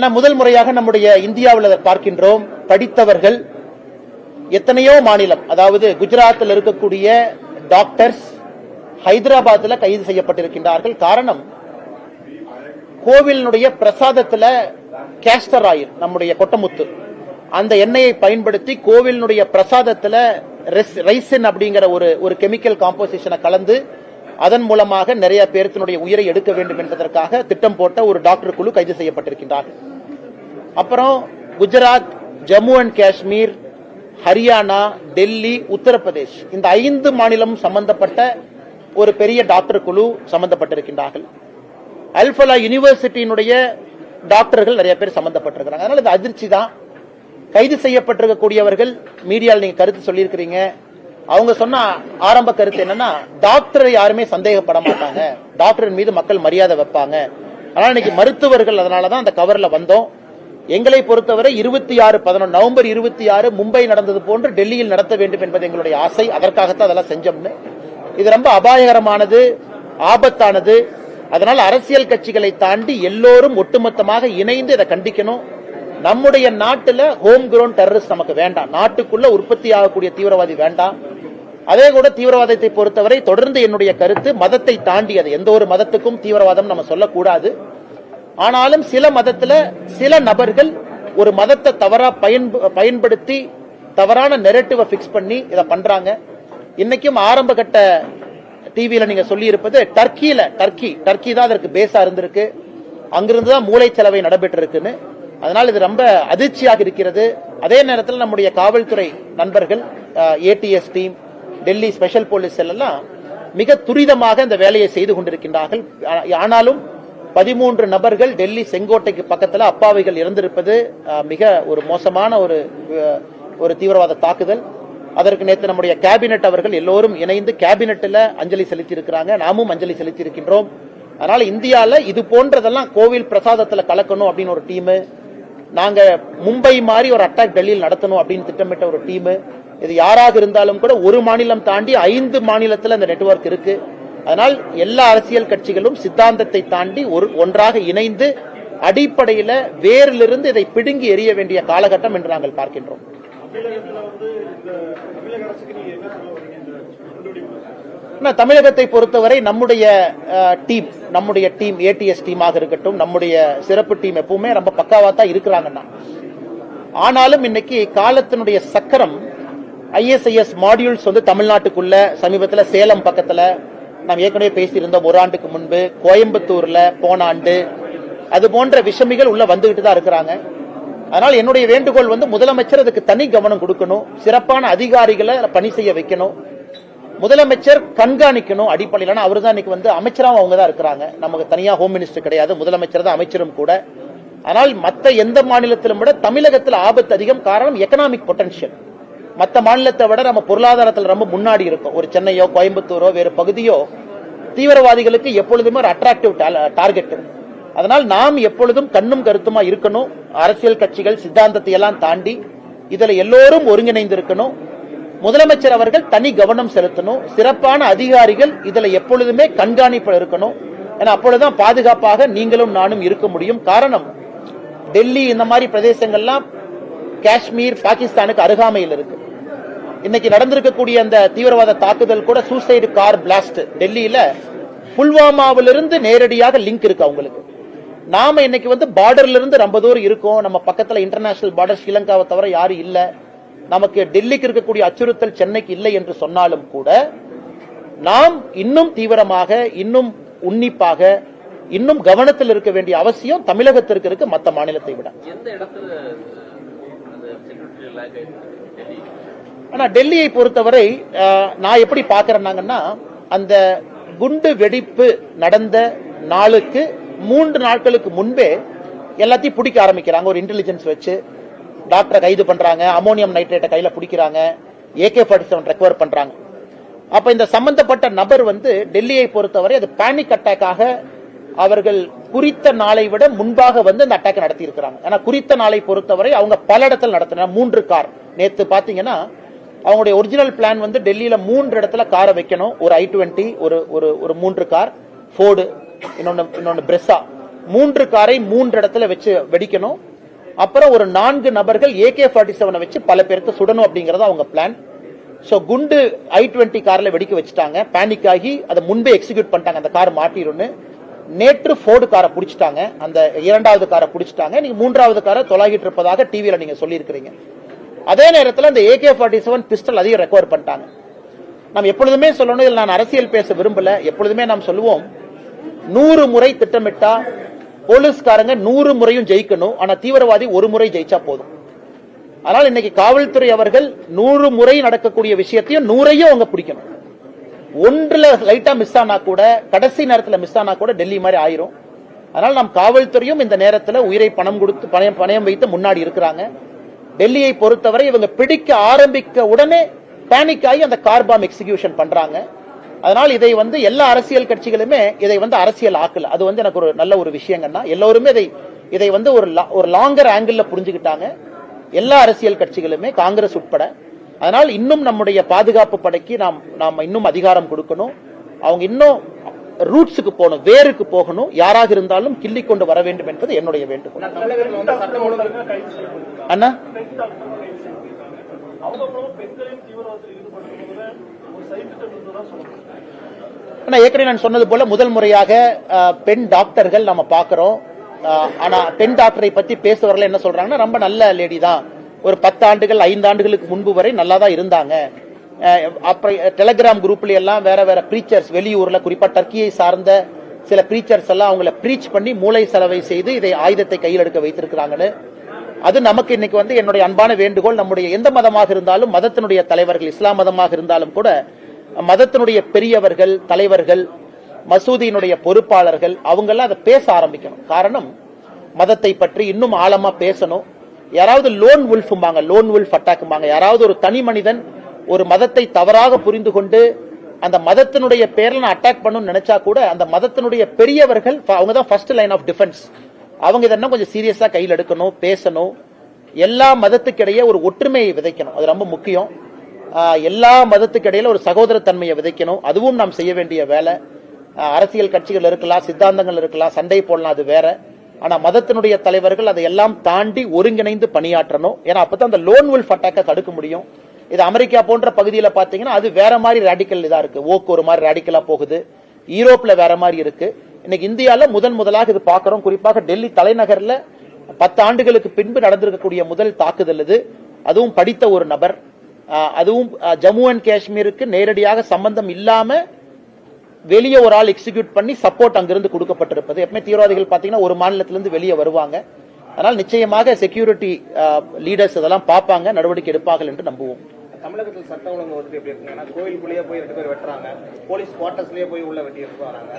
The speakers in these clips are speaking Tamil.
ஆனா முதல் முறையாக நம்முடைய இந்தியாவில் பார்க்கின்றோம். படித்தவர்கள் எத்தனையோ மாநிலம் அதாவது குஜராத்தில் இருக்கக்கூடிய டாக்டர்ஸ் ஹைதராபாத்தில் கைது செய்யப்பட்டிருக்கின்றார்கள். காரணம் கோவிலினுடைய பிரசாதத்தில் கேஸ்டர் ஆயில் நம்முடைய கொட்டமுத்து. அந்த எண்ணெயை பயன்படுத்தி கோவிலினுடைய பிரசாதத்தில் ரைசின் அப்படிங்கிற ஒரு ஒரு கெமிக்கல் காம்போசிஷனை கலந்து அதன் மூலமாக நிறைய பேர்த்தினுடைய உயிரை எடுக்க வேண்டும் என்பதற்காக திட்டம் போட்ட ஒரு டாக்டர் குழு கைது செய்யப்பட்டிருக்கின்றார்கள் அப்புறம் குஜராத் ஜம்மு அண்ட் காஷ்மீர் ஹரியானா டெல்லி உத்தரப்பிரதேஷ் இந்த ஐந்து மாநிலம் சம்பந்தப்பட்ட ஒரு பெரிய டாக்டர் குழு சம்பந்தப்பட்டிருக்கின்றார்கள். அல்பலா யூனிவர்சிட்டியினுடைய டாக்டர்கள் நிறைய பேர் சம்பந்தப்பட்டிருக்கிறாங்க. அதனால இது அதிர்ச்சி தான். கைது செய்யப்பட்டிருக்கக்கூடியவர்கள் மீடியாவில் நீங்க கருத்து சொல்லியிருக்கிறீங்க. அவங்க சொன்ன ஆரம்ப கருத்து என்னன்னா டாக்டரை யாருமே சந்தேகப்பட மாட்டாங்க. டாக்டரின் மீது மக்கள் மரியாதை வைப்பாங்க. ஆனால் இன்னைக்கு மருத்துவர்கள் அதனாலதான் அந்த கவர்ல வந்தோம். எங்களை பொறுத்தவரை இருபத்தி ஆறு பதினொன்று நவம்பர் இருபத்தி ஆறு மும்பை நடந்தது போன்று டெல்லியில் நடத்த வேண்டும் என்பது எங்களுடைய ஆசை. அதற்காகத்தான் அதெல்லாம் செஞ்சோம்னு. இது ரொம்ப அபாயகரமானது ஆபத்தானது. அதனால் அரசியல் கட்சிகளை தாண்டி எல்லோரும் ஒட்டுமொத்தமாக இணைந்து இதை கண்டிக்கணும். நம்முடைய நாட்டில் ஹோம் கிரவுண்ட் டெரரிஸ்ட் நமக்கு வேண்டாம். நாட்டுக்குள்ள உற்பத்தி ஆகக்கூடிய தீவிரவாதி வேண்டாம். அதே கூட தீவிரவாதத்தை பொறுத்தவரை தொடர்ந்து என்னுடைய கருத்து மதத்தை தாண்டி அது எந்த ஒரு மதத்துக்கும் தீவிரவாதம் நம்ம சொல்லக்கூடாது. ஆனாலும் சில மதத்துல சில நபர்கள் ஒரு மதத்தை தவறா பயன்ப- பயன்படுத்தி தவறான நெரட்டிவை பிக்ஸ் பண்ணி இதை பண்றாங்க. இன்னைக்கும் ஆரம்ப கட்ட டிவியில நீங்க சொல்லி இருப்பது டர்க்கியில டர்க்கி டர்க்கி தான் அதற்கு பேஸா இருந்திருக்கு. அங்கிருந்து தான் மூளைச்சலவை நடைபெற்று இருக்குன்னு அதனால் இது ரொம்ப அதிர்ச்சியாக இருக்கிறது. அதே நேரத்தில் நம்முடைய காவல்துறை நண்பர்கள் ATS team Delhi special police எல்லாம் மிக துரிதமாக இந்த வேலையை செய்து கொண்டிருக்கின்றார்கள். ஆனாலும் பதிமூன்று நபர்கள் டெல்லி செங்கோட்டைக்கு பக்கத்தில் அப்பாவிகள் இறந்திருப்பது மிக ஒரு மோசமான ஒரு ஒரு தீவிரவாத தாக்குதல். அதற்கு நேற்று நம்முடைய கேபினெட் அவர்கள் எல்லோரும் இணைந்து கேபினெட்டில் அஞ்சலி செலுத்தி இருக்கிறாங்க நாமும் அஞ்சலி செலுத்தியிருக்கின்றோம். அதனால இந்தியாவில் இது போன்றதெல்லாம் கோவில் பிரசாதத்தில் கலக்கணும் அப்படின்னு ஒரு டீமு. நாங்கள் மும்பை மாதிரி ஒரு அட்டாக் டெல்லியில் நடத்தணும் அப்படின்னு திட்டமிட்ட ஒரு டீமு. இது யாராக இருந்தாலும் கூட ஒரு மாநிலம் தாண்டி ஐந்து மாநிலத்தில் அந்த நெட்வொர்க் இருக்கு. அதனால் எல்லா அரசியல் கட்சிகளும் சித்தாந்தத்தை தாண்டி ஒரு ஒன்றாக இணைந்து அடிப்படையில வேரிலிருந்து இதை பிடுங்கி எறிய வேண்டிய காலகட்டம் என்று நாங்கள் பார்க்கின்றோம். ஆனா, தமிழகத்தை பொறுத்தவரை நம்முடைய டீம் நம்முடைய டீம் ஏடிஎஸ் டீமாக இருக்கட்டும் நம்முடைய சிறப்பு டீம் எப்பவுமே ரொம்ப பக்காவா தான் இருக்கிறாங்கன்னா ஆனாலும் இன்னைக்கு காலத்தினுடைய சக்கரம் ஐஎஸ்ஐஎஸ் மாடியூல்ஸ் வந்து தமிழ்நாட்டுக்குள்ள சமீபத்தில் சேலம் பக்கத்தில் நாம் ஏற்கனவே பேசியிருந்தோம். ஒரு ஆண்டுக்கு முன்பு கோயம்புத்தூர்ல போன ஆண்டு. அது போன்ற விஷமிகள் உள்ள வந்துகிட்டு தான் இருக்கிறாங்க. அதனால் என்னுடைய வேண்டுகோள் வந்து முதலமைச்சர் அதுக்கு தனி கவனம் கொடுக்கணும். சிறப்பான அதிகாரிகளை பணி செய்ய வைக்கணும். முதலமைச்சர் கண்காணிக்கணும் அடிப்படையில். அவர் தான் இன்னைக்கு வந்து அமைச்சராக அவங்க தான் இருக்கிறாங்க. நமக்கு தனியாக ஹோம் மினிஸ்டர் கிடையாது. முதலமைச்சர் தான் அமைச்சரும் கூட. ஆனால் மற்ற எந்த மாநிலத்திலும் விட தமிழகத்தில் ஆபத்து அதிகம். காரணம் எக்கனாமிக் பொட்டன்ஷியல் மற்ற மாநிலத்தை விட நம்ம பொருளாதாரத்தில் ரொம்ப முன்னாடி இருக்கும். ஒரு சென்னையோ கோயம்புத்தூரோ வேறு பகுதியோ தீவிரவாதிகளுக்கு எப்பொழுதுமே ஒரு அட்ராக்டிவ் டார்கெட் அதனால் நாம் எப்பொழுதும் கண்ணும் கருத்துமா இருக்கணும். அரசியல் கட்சிகள் சித்தாந்தத்தை எல்லாம் தாண்டி இதுல எல்லோரும் ஒருங்கிணைந்து இருக்கணும் முதலமைச்சர் அவர்கள் தனி கவனம் செலுத்தணும். சிறப்பான அதிகாரிகள் இதுல எப்பொழுதுமே கண்காணிப்பு இருக்கணும். ஏன்னா அப்பொழுதுதான் பாதுகாப்பாக நீங்களும் நானும் இருக்க முடியும். காரணம் டெல்லி இந்த மாதிரி பிரதேசங்கள்லாம் காஷ்மீர் பாகிஸ்தானுக்கு அருகாமையில் இருக்கு. இன்னைக்கு நடந்திருக்கக்கூடிய அந்த தீவிரவாத தாக்குதல் கூட சூசைடு கார் பிளாஸ்ட் டெல்லியில புல்வாமாவிலிருந்து நேரடியாக லிங்க் இருக்கு அவங்களுக்கு. நாம இன்னைக்கு வந்து பார்டர்ல இருந்து ரொம்ப தூரம் இருக்கோம். நம்ம பக்கத்துல இன்டர்நேஷனல் பார்டர் ஸ்ரீலங்காவை தவிர யாரும் இல்ல. நமக்கு டெல்லிக்கு இருக்கக்கூடிய அச்சுறுத்தல் சென்னைக்கு இல்லை என்று சொன்னாலும் கூட நாம் இன்னும் தீவிரமாக இன்னும் உன்னிப்பாக இன்னும் கவனத்தில் இருக்க வேண்டிய அவசியம் தமிழகத்திற்கு இருக்கு மற்ற மாநிலத்தை விட. எந்த இடத்துல ஆனால் டெல்லியை பொறுத்தவரை நான் எப்படி பார்க்குறேனாங்கன்னா அந்த குண்டு வெடிப்பு நடந்த நாளுக்கு மூன்று நாட்களுக்கு முன்பே எல்லாத்தையும் பிடிக்க ஆரம்பிக்கிறாங்க. ஒரு இன்டெலிஜென்ஸ் வச்சு டாக்டரை கைது பண்ணுறாங்க அமோனியம் நைட்ரேட்டை கையில் பிடிக்கிறாங்க ஏகே ஃபார்ட்டி செவன் ரெக்கவர் பண்ணுறாங்க அப்போ இந்த சம்பந்தப்பட்ட நபர் வந்து டெல்லியை பொறுத்தவரை அது பேனிக் அட்டாக்காக அவர்கள் குறித்த நாளை விட முன்பாக வந்து அந்த அட்டாக் நடத்தியிருக்கிறாங்க. ஏன்னா குறித்த நாளை பொறுத்தவரை அவங்க பல இடத்துல நடத்தின மூன்று கார். நேற்று பார்த்தீங்கன்னா அவங்களுடைய ஒரிஜினல் பிளான் வந்து டெல்லியில மூன்று இடத்துல காரை வைக்கணும். ஒரு ஐ டுவெண்ட்டி ஒரு ஒரு ஒரு மூன்று கார் ஃபோர்டு இன்னொன்னு இன்னொன்னு பிரெஸ்ஸா மூன்று காரை மூன்று இடத்துல வச்சு வெடிக்கணும். அப்புறம் ஒரு நான்கு நபர்கள் ஏகே ஃபார்ட்டி செவனை வச்சு பல பேருக்கு சுடணும் அப்படிங்கறது அவங்க பிளான் ஸோ குண்டு ஐ டுவெண்ட்டி காரில் வெடிக்க வச்சுட்டாங்க. பேனிக் ஆகி அதை முன்பே எக்ஸிக்யூட் பண்ணிட்டாங்க. அந்த கார் மாட்டிடும்னு. நேற்று ஃபோர்டு காரை பிடிச்சிட்டாங்க. அந்த இரண்டாவது காரை பிடிச்சிட்டாங்க. நீங்க மூன்றாவது காரை தொலாகிட்டு இருப்பதாக டிவியில் நீங்க சொல்லியிருக்கிறீங்க. அதே நேரத்தில் அந்த ஏகே ஃபார்ட்டி செவன் பிஸ்டல் அதையும் ரெக்கவர் பண்ணிட்டாங்க. நாம் எப்பொழுதுமே சொல்லணும் இதில் நான் அரசியல் பேச விரும்பல. எப்பொழுதுமே நாம் சொல்லுவோம் நூறு முறை திட்டமிட்டா போலீஸ்காரங்க நூறு முறையும் ஜெயிக்கணும். ஆனா தீவிரவாதி ஒரு முறை ஜெயிச்சா போதும். அதனால் இன்னைக்கு காவல்துறை அவர்கள் நூறு முறை நடக்கக்கூடிய விஷயத்தையும் நூறையும் அவங்க பிடிக்கணும். ஒன்றுல லைட்டா மிஸ் ஆனா கூட கடைசி நேரத்துல மிஸ் ஆனா கூட டெல்லி மாதிரி ஆயிரும். அதனால் நாம் காவல்துறையும் இந்த நேரத்தில் உயிரை பணம் கொடுத்து பணம் பணயம் வைத்து முன்னாடி இருக்கிறாங்க. டெல்லியை பொறுத்தவரை இவங்க பிடிக்க ஆரம்பிக்க உடனே பேனிக் ஆகி அந்த கார் பாம் எக்ஸிகியூஷன் பண்றாங்க. அதனால் இதை வந்து எல்லா அரசியல் கட்சிகளுமே இதை வந்து அரசியல் ஆக்கல. அது வந்து எனக்கு ஒரு நல்ல ஒரு விஷயங்கன்னா எல்லோருமே இதை இதை வந்து ஒரு லா- ஒரு லாங்கர் ஆங்கிள் புரிஞ்சுக்கிட்டாங்க. எல்லா அரசியல் கட்சிகளுமே காங்கிரஸ் உட்பட. அதனால் இன்னும் நம்முடைய பாதுகாப்பு படைக்கு நாம் நாம் இன்னும் அதிகாரம் கொடுக்கணும். அவங்க இன்னும் ரூட்ஸுக்கு போகணும் வேருக்கு போகணும் யாராக இருந்தாலும் கிள்ளி கொண்டு வர வேண்டும் என்பது என்னுடைய வேண்டுகோள். அண்ணா? அவங்களும் பெண்களையும் தீவிரவாதத்தில் ஈடுபடுத்துவதில் ஒரு சைத்திட்டம் இருந்ததா சொல்லுங்க ஆனா ஏற்கனவே நான் சொன்னது போல முதல் முறையாக பெண் டாக்டர்கள் நம்ம பாக்குறோம் அஹ், ஆனா பெண் டாக்டரை பத்தி பேசுறவர்கள் என்ன சொல்றாங்கன்னா ரொம்ப நல்ல லேடி தான். ஒரு பத்து ஆண்டுகள் ஐந்து ஆண்டுகளுக்கு முன்பு வரை நல்லா தான் இருந்தாங்க. அப்புறம் டெலகிராம் குரூப்ல எல்லாம் வேற வேற ப்ரீச்சர்ஸ் வெளியூர்ல குறிப்பா டர்க்கியை சார்ந்த சில ப்ரீச்சர்ஸ் எல்லாம் அவங்கள ப்ரீச் பண்ணி மூளை செலவை செய்து இதை ஆயுதத்தை கையில் எடுக்க வைத்திருக்கிறாங்கன்னு. அது நமக்கு இன்னைக்கு வந்து என்னுடைய அன்பான வேண்டுகோள். நம்முடைய எந்த மதமாக இருந்தாலும் மதத்தினுடைய தலைவர்கள் இஸ்லாம் மதமாக இருந்தாலும் கூட மதத்தினுடைய பெரியவர்கள் தலைவர்கள் மசூதியினுடைய பொறுப்பாளர்கள் அவங்கெல்லாம் அதை பேச ஆரம்பிக்கணும். காரணம் மதத்தை பற்றி இன்னும் ஆழமா பேசணும். யாராவது லோன் உல்ஃபும்பாங்க லோன் உல்ஃப் அட்டாக்கும்பாங்க யாராவது ஒரு தனி மனிதன் ஒரு மதத்தை தவறாக புரிந்து கொண்டு அந்த மதத்தினுடைய பேர்ல நான் அட்டாக் பண்ணணும்னு நினைச்சா கூட அந்த மதத்தினுடைய பெரியவர்கள் அவங்க தான் ஃபர்ஸ்ட் லைன் ஆஃப் டிஃபென்ஸ் அவங்க இதை கொஞ்சம் சீரியஸா கையில் எடுக்கணும் பேசணும். எல்லா மதத்துக்கிடையே ஒரு ஒற்றுமையை விதைக்கணும். அது ரொம்ப முக்கியம். எல்லா மதத்துக்கிடையில ஒரு சகோதரத்தன்மையை விதைக்கணும். அதுவும் நாம் செய்ய வேண்டிய வேலை. அரசியல் கட்சிகள் இருக்கலாம் சித்தாந்தங்கள் இருக்கலாம் சண்டை போடலாம் அது வேற. ஆனா மதத்தினுடைய தலைவர்கள் அதை எல்லாம் தாண்டி ஒருங்கிணைந்து பணியாற்றணும். ஏன்னா அப்பதான் அந்த லோன் உல்ஃப் அட்டாக்கை தடுக்க முடியும். இது அமெரிக்கா போன்ற பகுதியில் பார்த்தீங்கன்னா அது வேற மாதிரி ரேடிக்கல் இதாக இருக்கு. ஓக்கு ஒரு மாதிரி ரேடிக்கலா போகுது. யூரோப்ல வேற மாதிரி இருக்கு. இன்னைக்கு இந்தியாவில் முதன் முதலாக இது பார்க்குறோம். குறிப்பாக டெல்லி தலைநகரில் பத்து ஆண்டுகளுக்கு பின்பு நடந்திருக்கக்கூடிய முதல் தாக்குதல் இது. அதுவும் படித்த ஒரு நபர். அதுவும் ஜம்மு அண்ட் காஷ்மீருக்கு நேரடியாக சம்பந்தம் இல்லாம வெளியே ஒரு ஆள் எக்ஸிக்யூட் பண்ணி சப்போர்ட் அங்கிருந்து கொடுக்கப்பட்டிருப்பது. எப்பவுமே தீவிரவாதிகள் பாத்தீங்கன்னா ஒரு மாநிலத்திலிருந்து வெளியே வருவாங்க. அதனால் நிச்சயமாக செக்யூரிட்டி லீடர்ஸ் இதெல்லாம் பார்ப்பாங்க. நடவடிக்கை எடுப்பார்கள் என்று நம்புவோம். தமிழகத்தில் சட்டம் ஒழுங்கு வந்து எப்படி இருக்குங்க ஏன்னா கோயிலுக்குள்ளேயே போய் ரெண்டு பேர் வெட்டுறாங்க. போலீஸ் குவார்டர்ஸ்லயே போய் உள்ள வெட்டி எடுத்து வராங்க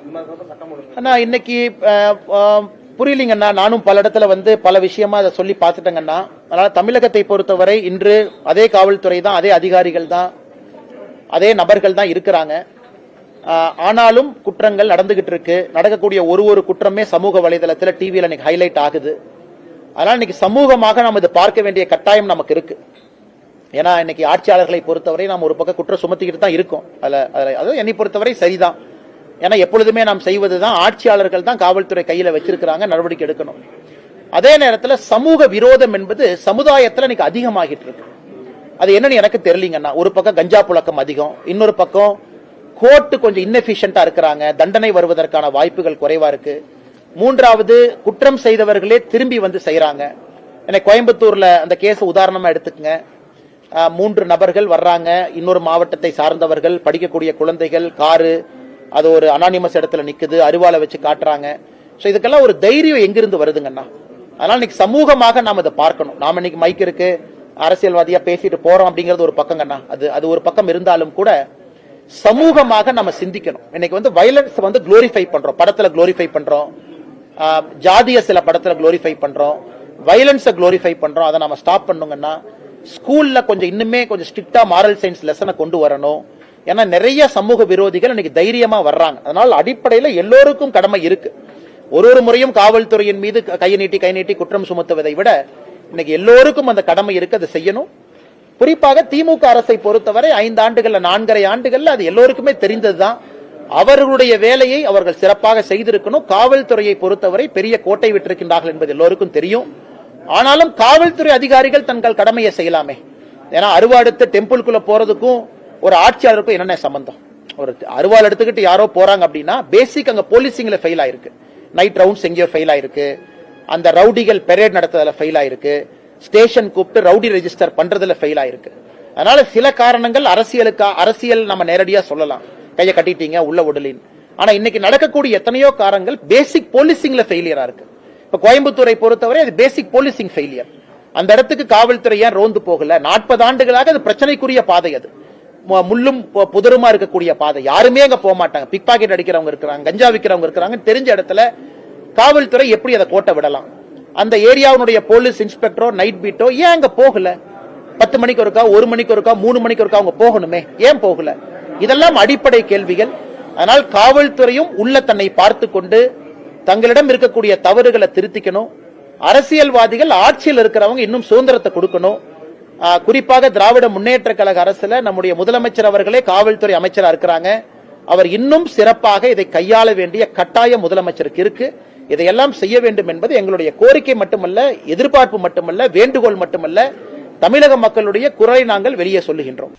இந்த மாதிரி சட்டம் ஒழுங்கு. அண்ணா இன்னைக்கு அஹ், புரியலீங்கண்ணா நானும் பல இடத்துல வந்து பல விஷயமா அதை சொல்லி பார்த்துட்டேங்கண்ணா. அதனால தமிழகத்தை பொறுத்தவரை இன்று அதே காவல்துறை தான் அதே அதிகாரிகள் தான் அதே நபர்கள் தான் இருக்கிறாங்க. ஆனாலும் குற்றங்கள் நடந்துகிட்டு இருக்கு. நடக்கக்கூடிய ஒரு ஒரு குற்றமே சமூக வலைதளத்தில் டிவியில் இன்னைக்கு ஹைலைட் ஆகுது. அதனால இன்னைக்கு சமூகமாக நம்ம இதை பார்க்க வேண்டிய கட்டாயம் நமக்கு இருக்கு. ஏன்னா இன்னைக்கு ஆட்சியாளர்களை பொறுத்தவரை நாம் ஒரு பக்கம் குற்றம் சுமத்திக்கிட்டு தான் இருக்கோம். அதில் அதில் அதாவது என்னை பொறுத்தவரை சரிதான். ஏன்னா எப்பொழுதுமே நாம் செய்வது தான் ஆட்சியாளர்கள் தான் காவல்துறை கையில் வச்சிருக்கிறாங்க நடவடிக்கை எடுக்கணும். அதே நேரத்தில் சமூக விரோதம் என்பது சமுதாயத்தில் இன்னைக்கு அதிகமாகிட்டு இருக்கு. அது என்னன்னு எனக்கு தெரியலீங்கன்னா ஒரு பக்கம் கஞ்சா புழக்கம் அதிகம் இன்னொரு பக்கம் கோர்ட்டு கொஞ்சம் இன்னெஃபிஷியண்டா இருக்கிறாங்க தண்டனை வருவதற்கான வாய்ப்புகள் குறைவா இருக்கு. மூன்றாவது குற்றம் செய்தவர்களே திரும்பி வந்து செய்யறாங்க எனக்கு கோயம்புத்தூர்ல அந்த கேஸ் உதாரணமா எடுத்துக்கங்க. மூன்று நபர்கள் வர்றாங்க. இன்னொரு மாவட்டத்தை சார்ந்தவர்கள் படிக்கக்கூடிய குழந்தைகள் காரு அது ஒரு அனானிமஸ் இடத்துல நிற்குது அருவாளை வச்சு காட்டுறாங்க. ஸோ இதுக்கெல்லாம் ஒரு தைரியம் எங்கிருந்து வருதுங்கண்ணா அதனால் இன்னைக்கு சமூகமாக நாம் இதை பார்க்கணும். நாம இன்னைக்கு மைக் இருக்கு. அரசியல்வாதியாக பேசிட்டு போகிறோம் அப்படிங்கிறது ஒரு பக்கங்கண்ணா அது அது ஒரு பக்கம் இருந்தாலும் கூட சமூகமாக நம்ம சிந்திக்கணும். இன்னைக்கு வந்து வயலன்ஸ் வந்து குளோரிஃபை பண்றோம். படத்துல குளோரிஃபை பண்றோம். ஜாதிய சில படத்துல குளோரிஃபை பண்றோம். வயலன்ஸை குளோரிஃபை பண்றோம். அதை நம்ம ஸ்டாப் பண்ணுங்கன்னா ஸ்கூல்ல கொஞ்சம் இன்னுமே கொஞ்சம் ஸ்ட்ரிக்டா மாரல் சயின்ஸ் லெசனை கொண்டு வரணும். ஏன்னா நிறைய சமூக விரோதிகள் இன்னைக்கு தைரியமா வர்றாங்க. அதனால அடிப்படையில எல்லோருக்கும் கடமை இருக்கு. ஒரு ஒரு முறையும் காவல்துறையின் மீது கை நீட்டி கை நீட்டி குற்றம் சுமத்துவதை விட இன்னைக்கு எல்லோருக்கும் அந்த கடமை இருக்கு அதை செய்யணும். குறிப்பாக திமுக அரசை பொறுத்தவரை ஐந்து ஆண்டுகள்ல நான்கரை ஆண்டுகள்ல அது எல்லோருக்குமே தெரிந்ததுதான். அவர்களுடைய வேலையை அவர்கள் சிறப்பாக செய்திருக்கணும். காவல்துறையை பொறுத்தவரை பெரிய கோட்டை விட்டிருக்கின்றார்கள் என்பது எல்லோருக்கும் தெரியும். ஆனாலும் காவல்துறை அதிகாரிகள் தங்கள் கடமையை செய்யலாமே. ஏன்னா அருவாடுத்து டெம்பிள்குள்ள போறதுக்கும் ஒரு ஆட்சியாளருக்கும் என்னென்ன சம்பந்தம்? ஒரு அருவாள் எடுத்துக்கிட்டு யாரோ போறாங்க அப்படின்னா பேசிக் அங்க போலீசிங்ல ஃபெயில் ஆயிருக்கு. நைட் ரவுண்ட்ஸ் எங்கேயோ ஃபெயில் ஆயிருக்கு. அந்த ரவுடிகள் பெரேட் நடத்துறதுல ஃபெயில் ஆயிருக்கு. ஸ்டேஷன் கூப்பிட்டு ரவுடி ரெஜிஸ்டர் பண்றதுல ஃபெயில் ஆயிருக்கு. அதனால சில காரணங்கள் அரசியலுக்கா அரசியல் நம்ம நேரடியா சொல்லலாம். கையை கட்டிட்டீங்க உள்ள உடலின் ஆனா இன்னைக்கு நடக்கக்கூடிய எத்தனையோ காரணங்கள் பேசிக் போலீசிங்ல ஃபெயிலியரா இருக்கு. இப்ப கோயம்புத்தூரை பொறுத்தவரை அது பேசிக் போலீசிங் ஃபெயிலியர் அந்த இடத்துக்கு காவல்துறை ஏன் ரோந்து போகல? நாற்பது ஆண்டுகளாக அது பிரச்சனைக்குரிய பாதை அது. முள்ளும் புதருமா இருக்கக்கூடிய பாதை. யாருமே அங்க போக மாட்டாங்க. பிக் பாக்கெட் அடிக்கிறவங்க இருக்கிறாங்க கஞ்சா விற்கிறவங்க இருக்கிறாங்க தெரிஞ்ச இடத்துல காவல்துறை எப்படி அதை கோட்டை விடலாம்? அந்த ஏரியாவுடைய போலீஸ் இன்ஸ்பெக்டரோ நைட் பீட்டோ ஏன் அங்க போகல? பத்து மணிக்கு ஒருக்கா ஒரு மணிக்கு ஒருக்கா மூணு மணிக்கு ஒருக்கா அவங்க போகணுமே? ஏன் போகல? இதெல்லாம் அடிப்படை கேள்விகள். அதனால் காவல்துறையும் உள்ள தன்னை பார்த்து கொண்டு தங்களிடம் இருக்கக்கூடிய தவறுகளை திருத்திக்கணும். அரசியல்வாதிகள் ஆட்சியில் இருக்கிறவங்க இன்னும் சுதந்திரத்தை கொடுக்கணும். குறிப்பாக திராவிட முன்னேற்ற கழக அரசுல நம்முடைய முதலமைச்சர் அவர்களே காவல்துறை அமைச்சரா இருக்கிறாங்க. அவர் இன்னும் சிறப்பாக இதை கையாள வேண்டிய கட்டாயம் முதலமைச்சருக்கு இருக்கு. இதையெல்லாம் செய்ய வேண்டும் என்பது எங்களுடைய கோரிக்கை மட்டுமல்ல எதிர்பார்ப்பு மட்டுமல்ல வேண்டுகோள் மட்டுமல்ல. தமிழக மக்களுடைய குரலை நாங்கள் வெளியே சொல்லுகின்றோம்.